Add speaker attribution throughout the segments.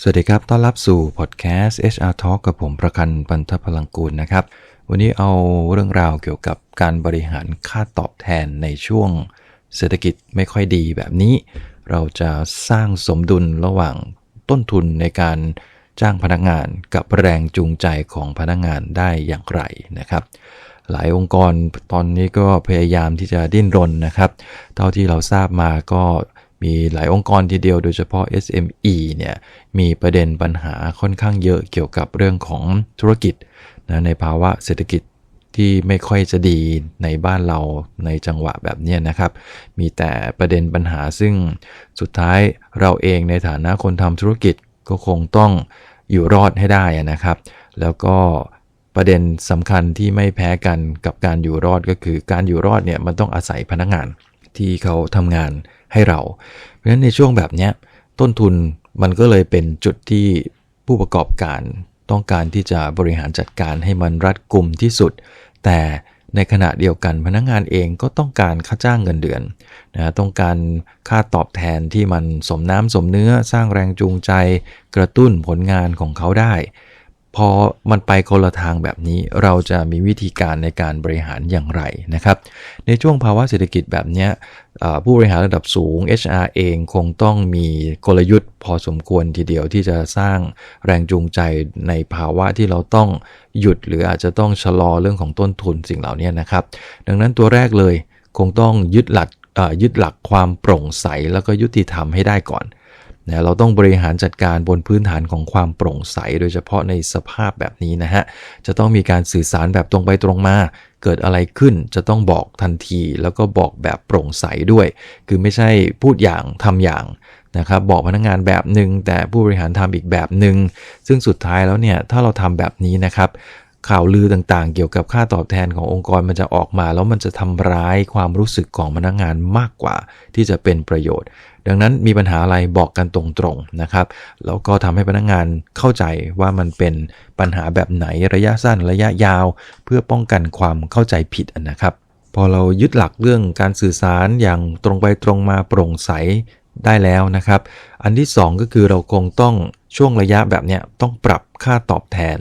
Speaker 1: สวัสดีครับ ต้อนรับสู่พอดแคสต์ HR Talk กับผมประกันปันทพลังกูลนะครับ วันนี้เอาเรื่องราวเกี่ยวกับการบริหารค่าตอบแทนในช่วง เศรษฐกิจไม่ค่อยดีแบบนี้ เราจะสร้างสมดุลระหว่างต้นทุนในการจ้างพนักงานกับแรงจูงใจของพนักงานได้อย่างไรนะครับ หลายองค์กรตอนนี้ก็พยายามที่จะดิ้นรนนะครับ เท่าที่เราทราบมาก็ มีหลายองค์กรทีเดียวโดยเฉพาะ SME เนี่ยมีประเด็นปัญหาค่อนข้างเยอะเกี่ยวกับเรื่องของธุรกิจนะในภาวะเศรษฐกิจที่ไม่ค่อยจะดีในบ้านเราในจังหวะแบบนี้นะครับ มีแต่ประเด็นปัญหาซึ่งสุดท้ายเราเองในฐานะคนทำธุรกิจก็คงต้องอยู่รอดให้ได้นะครับ แล้วก็ประเด็นสำคัญที่ไม่แพ้กันกับการอยู่รอดก็คือ การอยู่รอดเนี่ยมันต้องอาศัยพนักงานที่เขาทำงาน ให้เรา เพราะฉะนั้นในช่วงแบบนี้ต้นทุนมันก็เลยเป็นจุดที่ผู้ประกอบการต้องการที่จะบริหารจัดการให้มันรัดกุมที่สุด แต่ในขณะเดียวกันพนักงานเองก็ต้องการค่าจ้างเงินเดือนนะต้องการค่าตอบแทนที่มันสมน้ำสมเนื้อสร้างแรงจูงใจ กระตุ้นผลงานของเขาได้ พอมันไปคนละทางแบบนี้เราจะมีวิธีการในการบริหารอย่างไรนะครับ ในช่วงภาวะเศรษฐกิจแบบนี้ผู้บริหารระดับสูง HR เองคงต้องมีกลยุทธ์พอสมควรทีเดียวที่จะสร้างแรงจูงใจในภาวะที่เราต้องหยุด หรืออาจจะต้องชะลอเรื่องของต้นทุนสิ่งเหล่านี้นะครับ ดังนั้นตัวแรกเลยคงต้องยึดหลักยึดหลักความโปร่งใสแล้วก็ยุติธรรมให้ได้ก่อน นะเราต้องบริหารจัดการบนพื้นฐานของความโปร่งใส โดยเฉพาะในสภาพแบบนี้นะฮะ จะต้องมีการสื่อสารแบบตรงไปตรงมา เกิดอะไรขึ้นจะต้องบอกทันที แล้วก็บอกแบบโปร่งใสด้วย คือไม่ใช่พูดอย่างทำอย่างนะครับบอกพนักงงานแบบหนึ่งแต่ผู้บริหารทำอีกแบบหนึ่งซึ่งสุดท้ายแล้วเนี่ยถ้าเราทำแบบนี้นะครับ ข่าวลือต่างๆ เกี่ยวกับค่าตอบแทนขององค์กรมันจะออกมา แล้วมันจะทำร้ายความรู้สึกของพนักงงานมากกว่า ที่จะเป็นประโยชน์ ดังนั้นมีปัญหาอะไรบอกกันตรงๆนะครับแล้วก็ทำให้พนักงงานเข้าใจว่ามันเป็นปัญหาแบบไหนระยะสั้นระยะยาว เพื่อป้องกันความเข้าใจผิดนะครับ พอเรายึดหลักเรื่องการสื่อสารอย่างตรงไปตรงมาโปร่งใสได้แล้วนะครับ อันที่ 2 ก็คือเราคงต้องช่วงระยะแบบนี้ต้องปรับค่าตอบแทน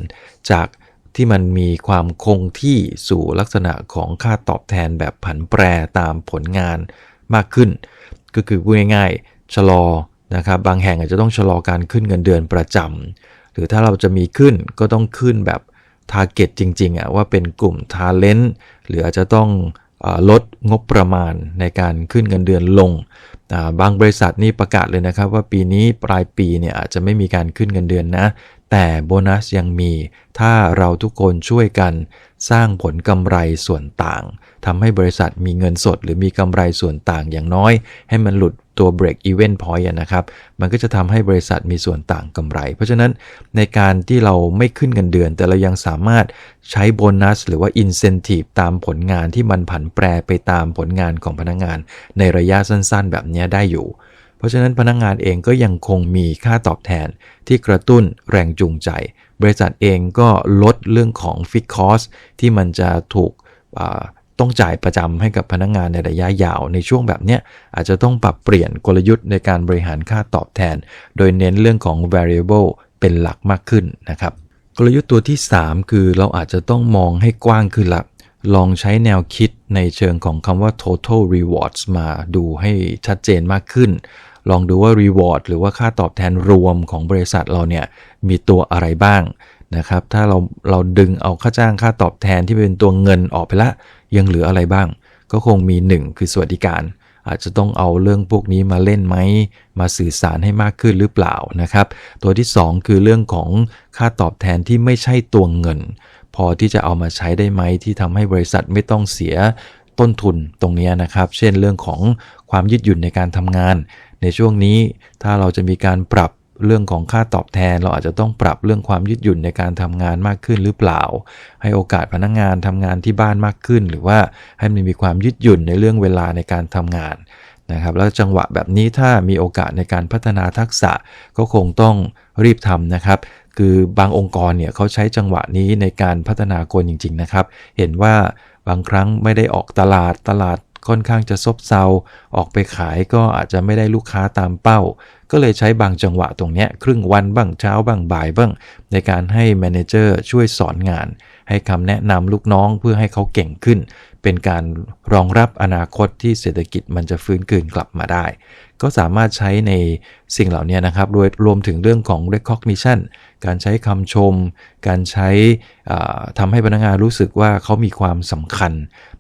Speaker 1: จาก ที่มันมีความคงที่สู่ลักษณะของค่าตอบแทนแบบผันแปรตามผลงานมากขึ้น ก็คือพูดง่ายๆชะลอนะครับบางแห่งอาจจะต้องชะลอการขึ้นเงินเดือนประจำหรือถ้าเราจะมีขึ้นก็ต้องขึ้นแบบทาร์เก็ตจริงๆอะว่าเป็นกลุ่มทาเลนต์หรืออาจจะต้อง ลดงบประมาณในการขึ้นเงินเดือนลง บางบริษัทนี่ประกาศเลยนะครับ ว่าปีนี้ปลายปีเนี่ยอาจจะไม่มีการขึ้นเงินเดือนนะ แต่โบนัสยังมี ถ้าเราทุกคนช่วยกันสร้างผลกำไรส่วนต่างทำให้บริษัทมีเงินสด หรือมีกำไรส่วนต่างอย่างน้อย ให้มันหลุด ตัว break even point นะครับ มันก็จะทำให้บริษัทมีส่วนต่างกำไร เพราะฉะนั้นในการที่เราไม่ขึ้นเงินเดือน แต่เรายังสามารถใช้โบนัส หรือว่า incentive ตามผลงานที่มันผันแปรไปตามผลงานของพนักงงาน ในระยะสั้นๆ แบบนี้ได้อยู่ เพราะฉะนั้นพนักงงานเองก็ยังคงมีค่าตอบแทนที่กระตุ้นแรงจูงใจ บริษัทเองก็ลดเรื่องของ fixed cost ที่มันจะถูก ต้องจ่ายประจำให้กับพนักงงานในระยะยาวในช่วงแบบนี้อาจจะต้องปรับเปลี่ยนกลยุทธ์ในการบริหารค่าตอบแทน โดยเน้นเรื่องของ variable เป็นหลักมากขึ้นนะครับ กลยุทธ์ตัวที่ 3 คือเราอาจจะต้องมองให้กว้างขึ้นละลองใช้แนวคิดในเชิงของคำว่า total rewards มาดูให้ชัดเจนมากขึ้น ลองดูว่า reward หรือว่าค่าตอบแทนรวมของบริษัทเราเนี่ยมีตัวอะไรบ้าง นะครับ ถ้าเราเราดึงเอาค่าจ้างค่าตอบแทนที่เป็นตัวเงินออกไปละ ยังเหลืออะไรบ้าง ก็คงมี 1 คือสวัสดิการ อาจจะต้องเอาเรื่องพวกนี้มาเล่นไหม มาสื่อสารให้มากขึ้นหรือเปล่านะครับ ตัวที่ 2 คือเรื่องของค่าตอบแทนที่ไม่ใช่ตัวเงิน พอที่จะเอามาใช้ได้ไหมที่ทำให้บริษัทไม่ต้องเสียต้นทุนตรงนี้นะครับ เช่นเรื่องของความยืดหยุ่นในการทำงาน ในช่วงนี้ถ้าเราจะมีการปรับ เรื่องของค่าตอบแทน เราอาจจะต้องปรับเรื่องความยืดหยุ่นในการทำงานมากขึ้นหรือเปล่า ให้โอกาสพนักงงานทำงานที่บ้านมากขึ้น หรือว่าให้มันมีความยืดหยุ่นในเรื่องเวลาในการทำงานนะครับแล้วจังหวะแบบนี้ถ้ามีโอกาสในการพัฒนาทักษะก็คงต้องรีบทำนะครับ คือบางองค์กรเนี่ยเขาใช้จังหวะนี้ในการพัฒนาคนจริง ๆนะครับ เห็นว่าบางครั้งไม่ได้ออกตลาดตลาดค่อนข้างจะซบเซาออกไปขายก็อาจจะไม่ได้ลูกค้าตามเป้าก็เลยใช้บางจังหวะตรงนี้ครึ่งวันบ้างเช้าบ้างบ่ายบ้าง ในการให้แมเนเจอร์ช่วยสอนงาน ให้คำแนะนำลูกน้องเพื่อให้เขาเก่งขึ้น เป็นการรองรับอนาคตที่เศรษฐกิจมันจะฟื้นคืนกลับมาได้ ก็สามารถใช้ในสิ่งเหล่านี้นะครับโดยรวมถึงเรื่องของ recognition การใช้คำชม การใช้ทำให้พนักงานรู้สึกว่าเขามีความสำคัญ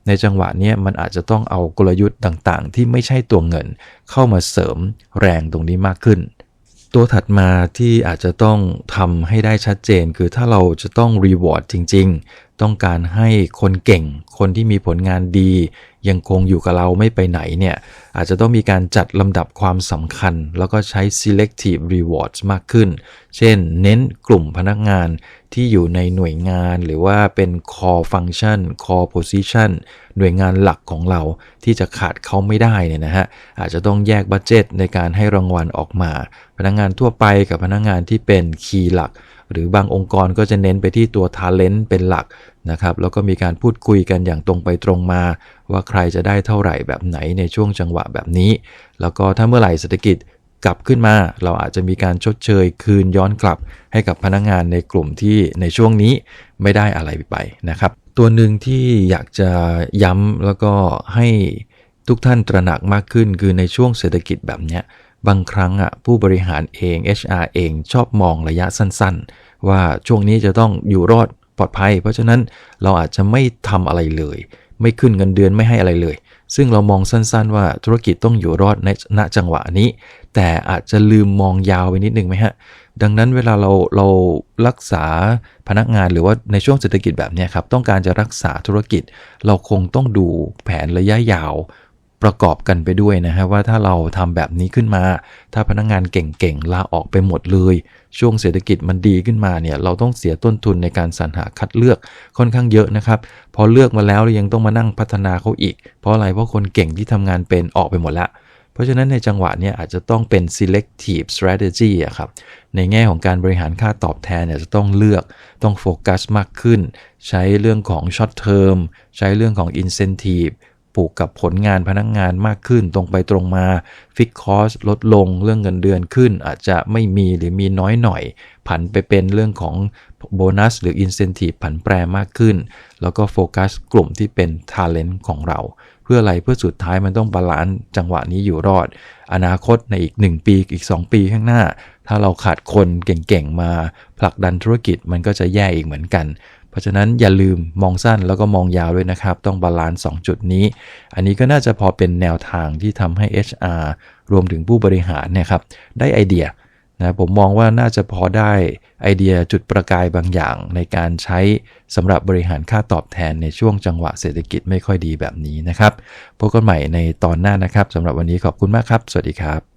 Speaker 1: ในจังหวะนี้มันอาจจะต้องเอากลยุทธ์ต่างๆ ที่ไม่ใช่ตัวเงินเข้ามาเสริมแรงตรงนี้มากขึ้น ตัวถัดมาที่อาจจะต้องทำให้ได้ชัดเจน คือถ้าเราจะต้องรีวอร์ดจริง ๆ ต้องการให้คนเก่ง คนที่มีผลงานดี ยังคงอยู่กับเราไม่ไปไหนเนี่ยอาจจะต้องมีการจัดลำดับความสำคัญ แล้วก็ใช้ selective rewards มากขึ้น เช่น เน้นกลุ่มพนักงานที่อยู่ในหน่วยงานหรือว่าเป็น core function core position หน่วยงานหลักของเราที่จะขาดเขาไม่ได้เนี่ยนะฮะอาจจะต้องแยกบัตเจตในการให้รางวัลออกมา พนักงานทั่วไปกับพนักงานที่เป็นคีย์หลัก หรือบางองค์กรก็จะเน้นไปที่ตัว talent เป็นหลักนะครับ แล้วก็มีการพูดคุยกันอย่างตรงไปตรงมา ว่าใครจะได้เท่าไหร่แบบไหนในช่วงจังหวะแบบนี้ แล้วก็ถ้าเมื่อไหร่เศรษฐกิจกลับขึ้นมาเราอาจจะมีการชดเชยคืนย้อนกลับให้กับพนักงงานในกลุ่มที่ในช่วงนี้ไม่ได้อะไรไปนะครับ ตัวหนึ่งที่อยากจะย้ำแล้วก็ให้ทุกท่านตระหนักมากขึ้นคือในช่วงเศรษฐกิจแบบนี้ บางครั้งอะผู้บริหารเอง HR เองชอบมองระยะสั้นๆ ว่าช่วงนี้จะต้องอยู่รอดปลอดภัย เพราะฉะนั้นเราอาจจะไม่ทำอะไรเลย ไม่ขึ้นเงินเดือนไม่ให้อะไรเลย ซึ่งเรามองสั้นๆ ว่าธุรกิจต้องอยู่รอดในณจังหวะนี้ แต่อาจจะลืมมองยาวไปนิดนึงไหมฮะดังนั้นเวลาเราเรารักษาพนักงานหรือว่าในช่วงเศรษฐกิจแบบนี้ครับ ต้องการจะรักษาธุรกิจ เราคงต้องดูแผนระยะยาว ประกอบกันไปด้วยนะฮะว่าถ้าเราทำแบบนี้ขึ้นมา ถ้าพนักงงานเก่งๆลาออกไปหมดเลย ช่วงเศรษฐกิจมันดีขึ้นมาเนี่ยเราต้องเสียต้นทุนในการสรรหาคัดเลือกค่อนข้างเยอะนะครับ พอเลือกมาแล้วเรายังต้องมานั่งพัฒนาเขาอีก เพราะอะไรเพราะคนเก่งที่ทำงานเป็นออกไปหมดแล้วเพราะฉะนั้นในจังหวะนี้อาจจะต้องเป็น selective strategy อะครับ ในแง่ของการบริหารค่าตอบแทนเนี่ยจะต้องเลือก ต้องโฟกัสมากขึ้น ใช้เรื่องของ short term ใช้เรื่องของ incentive ผูกกับผลงานพนักงงานมากขึ้นตรงไปตรงมาฟิกคอสลดลงเรื่องเงินเดือนขึ้น อาจจะไม่มีหรือมีน้อยหน่อย ผันไปเป็นเรื่องของโบนัสหรืออินเซนティブผันแปรมากขึ้น แล้วก็โฟกัสกลุ่มที่เป็นท a เลนต์ของเรา เพื่ออะไรเพื่อสุดท้ายมันต้องบาลานซ์จังหวะนี้อยู่รอด อนาคตในอีก 1 ปีอีก 2 ปีข้างหน้า ถ้าเราขาดคนเก่งๆมาผลักดันธุรกิจมันก็จะแย่อีกเหมือนกัน ราะฉะนั้นอย่าลืมมองสั้นแล้วก็มองยาวด้วยนะครับ ต้องบาลานซ์สจุดนี้ อันนี้ก็น่าจะพอเป็นแนวทางที่ทำให้ HR รวมถึงผู้บริหารเนี่ยครับได้ไอเดียนะผมมองว่าน่าจะพอได้ไอเดียจุดประกายบางอย่างในการใช้สำหรับบริหารค่าตอบแทนในช่วงจังหวะเศรษฐกิจไม่ค่อยดีแบบนี้นะครับพบกันใหม่ในตอนหน้านะครับสำหรับวันนี้ขอบคุณมากครับ สวัสดีครับ